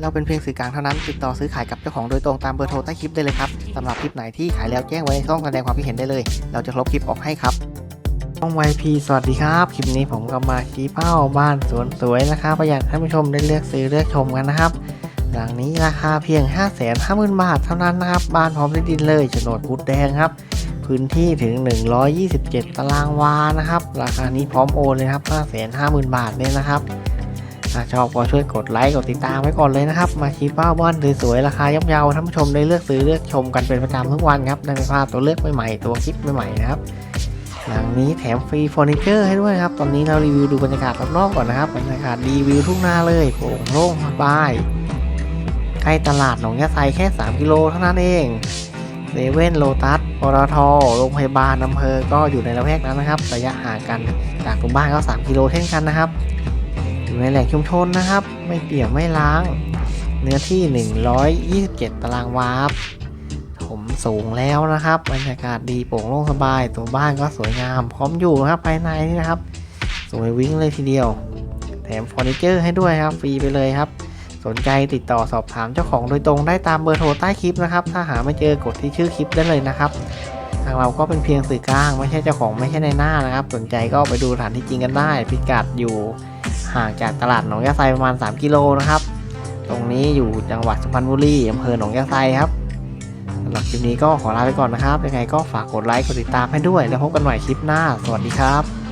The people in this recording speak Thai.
เราเป็นเพียงสื่อกลางเท่านั้น ติดต่อซื้อขายกับเจ้าของโดยตรงตามเบอร์โทรใต้คลิปได้เลยครับสำหรับคลิปไหนที่ขายแล้วแจ้งไว้ในช่องแสดงความคิดเห็นได้เลย เราจะลบคลิปออกให้ครับช่องไวพีสวัสดีครับ คลิปนี้ผมก็มาชี้เป้าบ้านสวนสวยนะครับประหยัดท่านผู้ชมได้เลือกซื้อเลือกชมกันนะครับ หลังนี้ราคาเพียง 5 5 0 0 0 0 บาทเท่านั้นนะครับ บ้านพร้อมที่ดินเลยโฉนดพุดแดงครับพื้นที่ถึง 127 ตารางวานะครับ ราคานี้พร้อมโอนเลยครับ 550,000 บาทเนี่ยนะครับ ถ้าชอบก็ช่วยกดไลค์กดติดตามไว้ก่อนเลยนะครับ มาชี้เป้าบ้านสวยๆราคาย่อมเยาท่านผู้ชมได้เลือกซื้อเลือกชมกันเป็นประจำทุกวันครับได้ไม่พลาดตัวเลือกใหม่ๆตัวคลิปใหม่ๆนะครับหลังนี้แถมฟรีเฟอร์นิเจอร์ให้ด้วยครับ ตอนนี้เรารีวิวดูบรรยากาศรอบๆก่อนนะครับ บรรยากาศดีวิวทุ่งนาเลยโปร่งโล่งสบาย ใกล้ตลาดหนองยะไซแค่ 3 กิโลเท่านั้นเองเซเว่นโลตัสปตทโรงพยาบาลอำเภอก็อยู่ในละแวกนั้นนะครับ ระยะห่างกันจากกลุ่มบ้านก็ 3 กิโลเช่นกันนะครับ อยู่ในแหล่งชุมชนนะครับ ไม่เปียวไม่ล้าง เนื้อที่ 127 ตารางวาครับผมสูงแล้วนะครับบรรยากาศดีโปร่งโล่งสบาย ตัวบ้านก็สวยงาม พร้อมอยู่นะครับภายในนี่นะครับ สวยวิ่งเลยทีเดียว แถมเฟอร์นิเจอร์ให้ด้วยครับฟรีไปเลยครับ สนใจติดต่อสอบถามเจ้าของโดยตรงได้ตามเบอร์โทรใต้คลิปนะครับ ถ้าหาไม่เจอกดที่ชื่อคลิปได้เลยนะครับทางเราก็เป็นเพียงสื่อกลาง ไม่ใช่เจ้าของไม่ใช่ในหน้านะครับ สนใจก็ไปดูสถานที่จริงกันได้ พิกัดอยู่ ห่างจากตลาดหนองยาไซประมาณ 3 กิโลนะครับ ตรงนี้อยู่จังหวัดสุพรรณบุรีอำเภอหนองยาไซครับสำหรับคลิปนี้ก็ขอลาไปก่อนนะครับยังไงก็ฝากกดไลค์กดติดตามให้ด้วย แล้วพบกันใหม่คลิปหน้า สวัสดีครับ